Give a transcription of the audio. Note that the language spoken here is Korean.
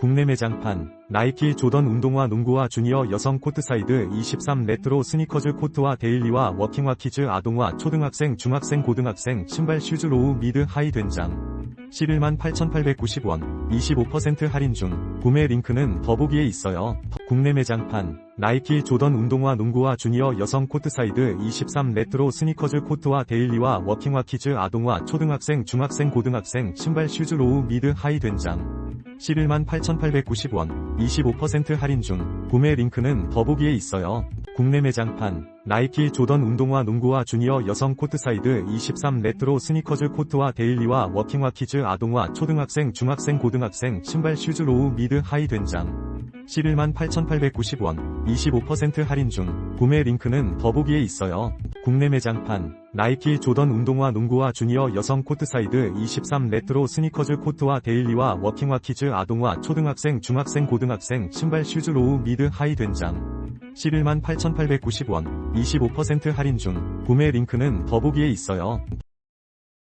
국내 매장판 나이키 조던 운동화 농구화 주니어 여성 코트사이드 23 레트로 스니커즈 코트와 데일리와 워킹화 키즈 아동화 초등학생 중학생 고등학생 신발 슈즈 로우 미드 하이 된장. 11만 8,890원 25% 할인 중. 구매 링크는 더보기에 있어요. 국내 매장판 나이키 조던 운동화 농구화 주니어 여성 코트사이드 23 레트로 스니커즈 코트와 데일리와 워킹화 키즈 아동화 초등학생 중학생 고등학생 신발 슈즈 로우 미드 하이 된장 11만 8,890원 25% 할인 중 구매 링크는 더보기에 있어요. 국내 매장판 나이키 조던 운동화 농구화 주니어 여성 코트사이드 23 레트로 스니커즈 코트와 데일리와 워킹화 키즈 아동화 초등학생 중학생 고등학생 신발 슈즈 로우 미드 하이 된장 11만 8,890원 25% 할인 중 구매 링크는 더보기에 있어요. 국내 매장판 나이키 조던 운동화 농구화 주니어 여성 코트사이드 23 레트로 스니커즈 코트와 데일리와 워킹화 키즈 아동화 초등학생 중학생 고등학생 신발 슈즈 로우 미드 하이 된장 11만 8,890원 25% 할인 중 구매 링크는 더보기에 있어요.